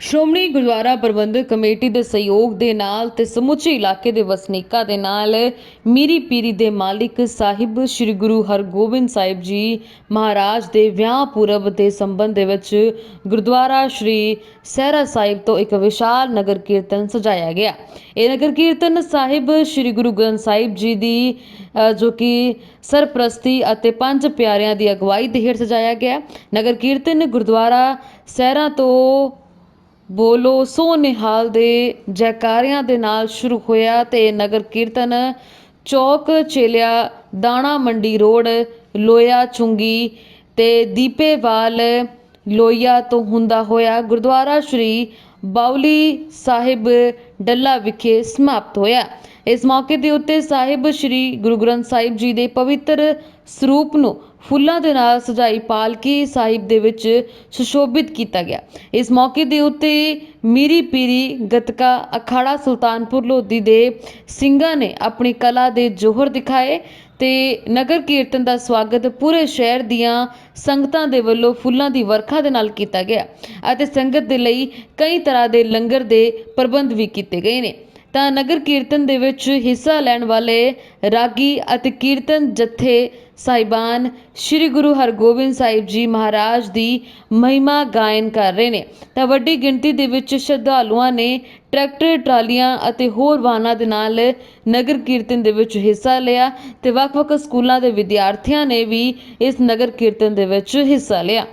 ਸ਼੍ਰੋਮਣੀ ਗੁਰਦੁਆਰਾ ਪ੍ਰਬੰਧਕ committee ਦੇ ਸਹਿਯੋਗ ਦੇ ਨਾਲ ਤੇ ਸਮੁੱਚੇ ਇਲਾਕੇ ਦੇ ਵਸਨੀਕਾਂ ਦੇ ਨਾਲ ਮੀਰੀ ਪੀਰੀ ਦੇ ਮਾਲਿਕ ਸਾਹਿਬ ਸ੍ਰੀ ਗੁਰੂ ਹਰਗੋਬਿੰਦ ਸਾਹਿਬ ਜੀ ਮਹਾਰਾਜ ਦੇ ਵਿਆਹ ਪੁਰਬ ਦੇ ਸੰਬੰਧ ਦੇ ਵਿੱਚ ਗੁਰਦੁਆਰਾ ਸ਼੍ਰੀ ਸਹਿਰਾ ਸਾਹਿਬ ਤੋਂ ਇੱਕ ਵਿਸ਼ਾਲ ਨਗਰ ਕੀਰਤਨ ਸਜਾਇਆ ਗਿਆ। ਇਹ ਨਗਰ ਕੀਰਤਨ ਸਾਹਿਬ ਸ੍ਰੀ ਗੁਰੂ ਗ੍ਰੰਥ ਸਾਹਿਬ ਜੀ ਦੀ ਜੋ ਕਿ ਸਰਪ੍ਰਸਤੀ ਅਤੇ ਪੰਜ ਪਿਆਰਿਆਂ ਦੀ ਅਗਵਾਈ ਦੇ ਹੇਠ ਸਜਾਇਆ ਗਿਆ। ਨਗਰ ਕੀਰਤਨ ਗੁਰਦੁਆਰਾ ਸਹਿਰਾ ਤੋਂ ਬੋਲੋ, ਸੋ ਨਿਹਾਲ ਦੇ ਜੈਕਾਰਿਆਂ ਦੇ ਨਾਲ ਸ਼ੁਰੂ ਹੋਇਆ ਤੇ ਨਗਰ ਕੀਰਤਨ। ਚੌਕ ਚੇਲਿਆ, ਦਾਣਾ ਮੰਡੀ ਰੋਡ, ਲੋਇਆ ਚੁੰਗੀ ਤੇ ਦੀਪੇਵਾਲ ਲੋਈਆ ਤੋਂ ਹੁੰਦਾ ਹੋਇਆ ਗੁਰਦੁਆਰਾ ਸ਼੍ਰੀ ਬਾਉਲੀ ਸਾਹਿਬ, ਡੱਲਾ ਵਿਖੇ ਸਮਾਪਤ ਹੋਇਆ। ਇਸ ਮੌਕੇ ਦੇ ਉੱਤੇ ਸਾਹਿਬ ਸ੍ਰੀ ਗੁਰੂ ਗ੍ਰੰਥ ਸਾਹਿਬ ਜੀ ਦੇ ਪਵਿੱਤਰ ਸਰੂਪ ਨੂੰ ਫੁੱਲਾਂ ਦੇ ਨਾਲ ਸਜਾਈ ਪਾਲਕੀ ਸਾਹਿਬ ਦੇ ਵਿੱਚ ਸੁਸ਼ੋਭਿਤ ਕੀਤਾ ਗਿਆ। ਇਸ ਮੌਕੇ ਦੇ ਉੱਤੇ ਮੀਰੀ ਪੀਰੀ, ਗਤਕਾ, ਅਖਾੜਾ ਸੁਲਤਾਨਪੁਰ ਲੋਧੀ ਦੇ ਸਿੰਘਾਂ ਨੇ ਆਪਣੀ ਕਲਾ ਦੇ ਜੋਹਰ ਦਿਖਾਏ ਤੇ ਨਗਰ ਕੀਰਤਨ ਦਾ ਸਵਾਗਤ ਪੂਰੇ ਸ਼ਹਿਰ ਦੀਆਂ ਸੰਗਤਾਂ ਦੇ ਵੱਲੋਂ ਫੁੱਲਾਂ ਦੀ ਵਰਖਾ ਦੇ ਨਾਲ ਕੀਤਾ ਗਿਆ ਅਤੇ ਸੰਗਤ ਦੇ ਲਈ ਕਈ ਤਰ੍ਹਾਂ ਦੇ ਲੰਗਰ ਦੇ ਪ੍ਰਬੰਧ ਵੀ ਕੀਤੇ ਗਏ ਨੇ। ਤਾਂ ਨਗਰ ਕੀਰਤਨ ਦੇ ਵਿੱਚ ਹਿੱਸਾ ਲੈਣ ਵਾਲੇ ਰਾਗੀ ਅਤੇ ਕੀਰਤਨ ਜਥੇ ਸਾਹਿਬਾਨ ਸ੍ਰੀ ਗੁਰੂ ਹਰਗੋਬਿੰਦ ਸਾਹਿਬ ਜੀ ਮਹਾਰਾਜ ਦੀ ਮਹਿਮਾ ਗਾਇਨ ਕਰ ਰਹੇ ਨੇ। ਤਾਂ ਵੱਡੀ ਗਿਣਤੀ ਦੇ ਵਿੱਚ ਸ਼ਰਧਾਲੂਆਂ ਨੇ ਟਰੈਕਟਰ, ਟਰਾਲੀਆਂ ਅਤੇ ਹੋਰ ਵਾਹਨਾਂ ਦੇ ਨਾਲ ਨਗਰ ਕੀਰਤਨ ਦੇ ਵਿੱਚ ਹਿੱਸਾ ਲਿਆ ਤੇ ਵੱਖ-ਵੱਖ ਸਕੂਲਾਂ ਦੇ ਵਿਦਿਆਰਥੀਆਂ ਨੇ ਵੀ ਇਸ ਨਗਰ ਕੀਰਤਨ ਦੇ ਵਿੱਚ ਹਿੱਸਾ ਲਿਆ।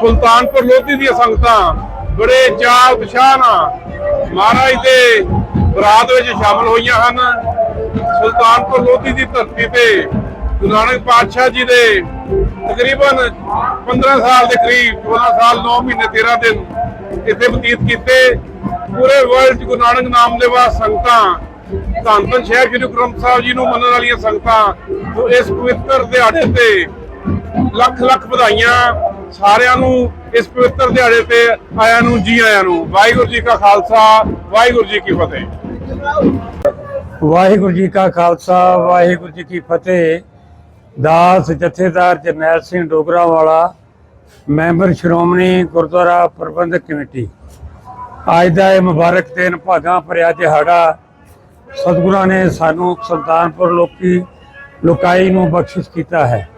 ਸੁਲਤਾਨਪੁਰ ਲੋਧੀ ਦੀਆਂ ਸੰਗਤਾਂ ਬੜੇ ਚਾਅ ਉਤਸ਼ਾਹ ਨਾਲ ਮਹਾਰਾਜ ਦੇ ਬਰਾਤ ਵਿੱਚ ਸ਼ਾਮਲ ਹੋਈਆਂ ਹਨ। ਸੁਲਤਾਨਪੁਰ ਲੋਧੀ ਦੀ ਧਰਤੀ ਤੇ ਗੁਰੂ ਨਾਨਕ ਪਾਤਸ਼ਾਹ ਜੀ ਦੇ ਤਕਰੀਬਨ 15 ਸਾਲ ਦੇ ਕਰੀਬ 14 ਸਾਲ 9 ਮਹੀਨੇ 13 ਦਿਨ ਇੱਥੇ ਬਤੀਤ ਕੀਤੇ। ਪੂਰੇ ਵਰਲਡ 'ਚ ਗੁਰੂ ਨਾਨਕ ਨਾਮ ਲੈਵਾ ਸੰਗਤਾਂ ਧੰਨ ਧੰਨ ਸ਼ਹਿਰ ਸ੍ਰੀ ਗੁਰੂ ਗ੍ਰੰਥ ਸਾਹਿਬ ਜੀ ਨੂੰ ਮੰਨਣ ਵਾਲੀਆਂ ਸੰਗਤਾਂ ਤੋਂ ਇਸ ਪਵਿੱਤਰ ਦਿਹਾੜੇ ਤੇ ਲੱਖ ਲੱਖ ਵਧਾਈਆਂ ਸਾਰਿਆਂ ਨੂੰ ਇਸ ਪਵਿੱਤਰ ਦਿਹਾੜੇ ਤੇ ਆਇਆਂ ਨੂੰ, ਜੀ ਆਇਆਂ ਨੂੰ, ਵਾਹਿਗੁਰੂ ਜੀ ਕਾ ਖਾਲਸਾ, ਵਾਹਿਗੁਰੂ ਜੀ ਕੀ ਫਤਿਹ। ਵਾਹਿਗੁਰੂ ਜੀ ਕਾ ਖਾਲਸਾ, ਵਾਹਿਗੁਰੂ ਜੀ ਕੀ ਫਤਿਹ। ਦਾਸ, ਜਥੇਦਾਰ ਜਰਨੈਲ ਸਿੰਘ ਡੋਗਰਾ ਵਾਲਾ ਮੈਂਬਰ ਸ਼੍ਰੋਮਣੀ ਗੁਰਦੁਆਰਾ ਪ੍ਰਬੰਧਕ ਕਮੇਟੀ। ਅੱਜ ਦਾ ਇਹ ਮੁਬਾਰਕ ਦਿਨ ਭਾਗਾਂ ਭਰਿਆ ਦਿਹਾੜਾ ਸਤਿਗੁਰਾਂ ਨੇ ਸਾਨੂੰ ਸੁਲਤਾਨਪੁਰ ਲੋਕੀ, ਲੋਕਾਈ ਨੂੰ ਬਖਸ਼ਿਸ਼ ਕੀਤਾ ਹੈ।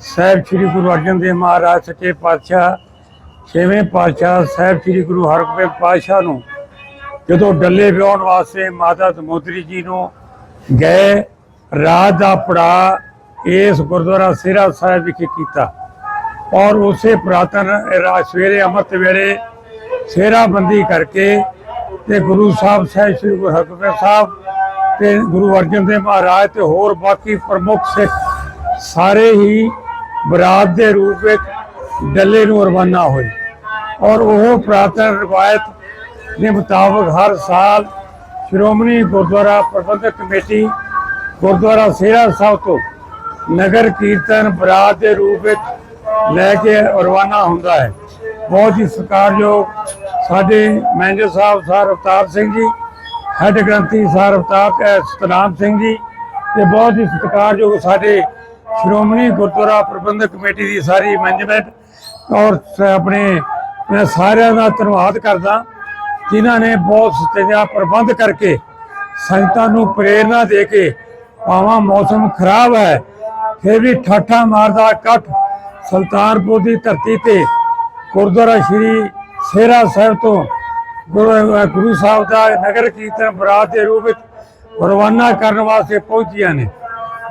ਸਾਹਿਬ ਸ੍ਰੀ ਗੁਰੂ ਅਰਜਨ ਦੇਵ ਮਹਾਰਾਜ, ਸੱਚੇ ਪਾਤਸ਼ਾਹ ਛੇਵੇਂ ਪਾਤਸ਼ਾਹ ਸਾਹਿਬ ਸ੍ਰੀ ਗੁਰੂ ਹਰਗੋਬਿੰਦ ਪਾਤਸ਼ਾਹ ਨੂੰ ਜਦੋਂ ਡੱਲੇ ਵਿਆਉਣ ਵਾਸਤੇ ਮਾਤਾ ਦਮੋਦਰੀ ਜੀ ਨੂੰ ਗਏ, ਰਾਤ ਦਾ ਪੜਾ ਇਸ ਗੁਰਦੁਆਰਾ ਸਿਰਾ ਸਾਹਿਬ ਵਿਖੇ ਕੀਤਾ। ਔਰ ਉਸੇ ਪ੍ਰਾਤਨ ਰਾਤ ਸਵੇਰੇ ਅੰਮ੍ਰਿਤ ਵੇਲੇ ਸੇਰਾ ਬੰਦੀ ਕਰਕੇ ਤੇ ਗੁਰੂ ਸਾਹਿਬ ਸਾਹਿਬ ਸ੍ਰੀ ਗੁਰੂ ਹਰਗੋਬਿੰਦ ਸਾਹਿਬ ਤੇ ਗੁਰੂ ਅਰਜਨ ਦੇਵ ਮਹਾਰਾਜ ਤੇ ਹੋਰ ਬਾਕੀ ਪ੍ਰਮੁੱਖ ਸਿੱਖ ਸਾਰੇ ਹੀ ਬਰਾਤ ਦੇ ਰੂਪ ਵਿੱਚ ਡੱਲੇ ਨੂੰ ਰਵਾਨਾ ਹੋਏ। ਔਰ ਉਹ ਪ੍ਰਾਤਨ ਰਵਾਇਤ ਦੇ ਮੁਤਾਬਕ ਹਰ ਸਾਲ ਸ਼੍ਰੋਮਣੀ ਗੁਰਦੁਆਰਾ ਪ੍ਰਬੰਧਕ ਕਮੇਟੀ, ਗੁਰਦੁਆਰਾ ਸੇਰਾ ਸਾਹਿਬ ਤੋਂ ਨਗਰ ਕੀਰਤਨ ਬਰਾਤ ਦੇ ਰੂਪ ਵਿੱਚ ਲੈ ਕੇ ਰਵਾਨਾ ਹੁੰਦਾ ਹੈ। ਬਹੁਤ ਹੀ ਸਤਿਕਾਰਯੋਗ ਸਾਡੇ ਮੈਨੇਜਰ ਸਾਹਿਬ ਸਰ ਅਵਤਾਰ ਸਿੰਘ ਜੀ, ਹੈੱਡ ਗ੍ਰੰਥੀ ਸਰ ਅਵਤਾਰ ਸਤਨਾਮ ਸਿੰਘ ਜੀ ਤੇ ਬਹੁਤ ਹੀ ਸਤਿਕਾਰਯੋਗ ਸਾਡੇ ਸ਼੍ਰੋਮਣੀ ਗੁਰਦੁਆਰਾ ਪ੍ਰਬੰਧਕ ਕਮੇਟੀ ਦੀ ਸਾਰੀ ਮੈਨੇਜਮੈਂਟ ਔਰ ਆਪਣੇ, ਮੈਂ ਸਾਰਿਆਂ ਦਾ ਧੰਨਵਾਦ ਕਰਦਾ, ਜਿਨ੍ਹਾਂ ਨੇ ਬਹੁਤ ਸਤਿਆ ਪ੍ਰਬੰਧ ਕਰਕੇ ਸੰਗਤਾਂ ਨੂੰ ਪ੍ਰੇਰਣਾ ਦੇ ਕੇ ਭਾਵਾਂ ਮੌਸਮ ਖਰਾਬ ਹੈ, ਫਿਰ ਵੀ ਠਾਠਾ ਮਾਰਦਾ ਇਕੱਠ ਸੁਲਤਾਨਪੁਰ ਦੀ ਧਰਤੀ ਤੇ ਗੁਰਦੁਆਰਾ ਸ਼੍ਰੀ ਸੇਰਾ ਸਾਹਿਬ ਤੋਂ ਗੁਰੂ ਗੁਰੂ ਸਾਹਿਬ ਦਾ ਨਗਰ ਕੀਰਤਨ ਬਰਾਤ ਦੇ ਰੂਪ ਵਿੱਚ ਰਵਾਨਾ ਕਰਨ ਵਾਸਤੇ ਪਹੁੰਚੀਆਂ ਨੇ।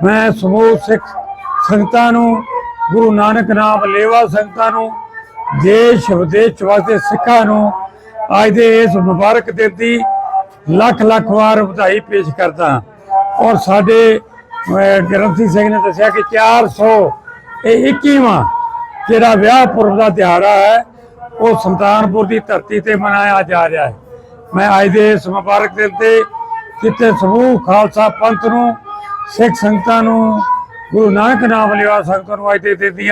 ਮੈਂ ਸਮੂਹ ਸਿੱਖ ਸੰਗਤਾਂ ਨੂੰ ਗੁਰੂ ਨਾਨਕ ਨਾਮ ਲੇਵਾ ਸੰਗਤਾਂ ਨੂੰ, ਦੇਸ਼ ਵਿਦੇਸ਼ ਵਾਸਤੇ ਸਿੱਖਾਂ ਨੂੰ, ਅੱਜ ਦੇ ਇਸ ਮੁਬਾਰਕ ਦਿਨ ਦੀ ਲੱਖ ਲੱਖ ਵਾਰ ਵਧਾਈ ਪੇਸ਼ ਕਰਦਾ ਔਰ ਸਾਡੇ ਗ੍ਰੰਥੀ ਸਿੰਘ ਨੇ ਦੱਸਿਆ ਕਿ 400 ਇਹ 21ਵਾਂ ਜਿਹੜਾ ਵਿਆਹ ਪੁਰਬ ਦਾ ਦਿਹਾੜਾ ਹੈ, ਉਹ ਸੁਲਤਾਨਪੁਰ ਦੀ ਧਰਤੀ ਤੇ ਮਨਾਇਆ ਜਾ ਰਿਹਾ ਹੈ। ਮੈਂ ਅੱਜ ਦੇ ਇਸ ਮੁਬਾਰਕ ਦਿਨ ਤੇ ਜਿੱਥੇ ਸਮੂਹ ਖਾਲਸਾ ਪੰਥ ਨੂੰ, ਸਿੱਖ ਸੰਗਤਾਂ ਨੂੰ ਗੁਰੂ ਨਾਨਕ ਨਾਮ ਲਿਆ ਸੰਗਤਾਂ ਨੂੰ ਅੱਜ ਦੇ ਦਿਨ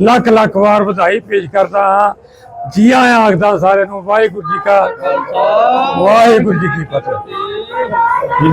ਲੱਖ ਲੱਖ ਵਾਰ ਵਧਾਈ ਪੇਸ਼ ਕਰਦਾ ਹਾਂ। ਜੀ ਆਇਆਂ ਆਖਦਾ ਸਾਰਿਆਂ ਨੂੰ, ਵਾਹਿਗੁਰੂ ਜੀ ਕਾ ਵਾਹਿਗੁਰੂ ਜੀ ਕੀ ਫਤਿਹ।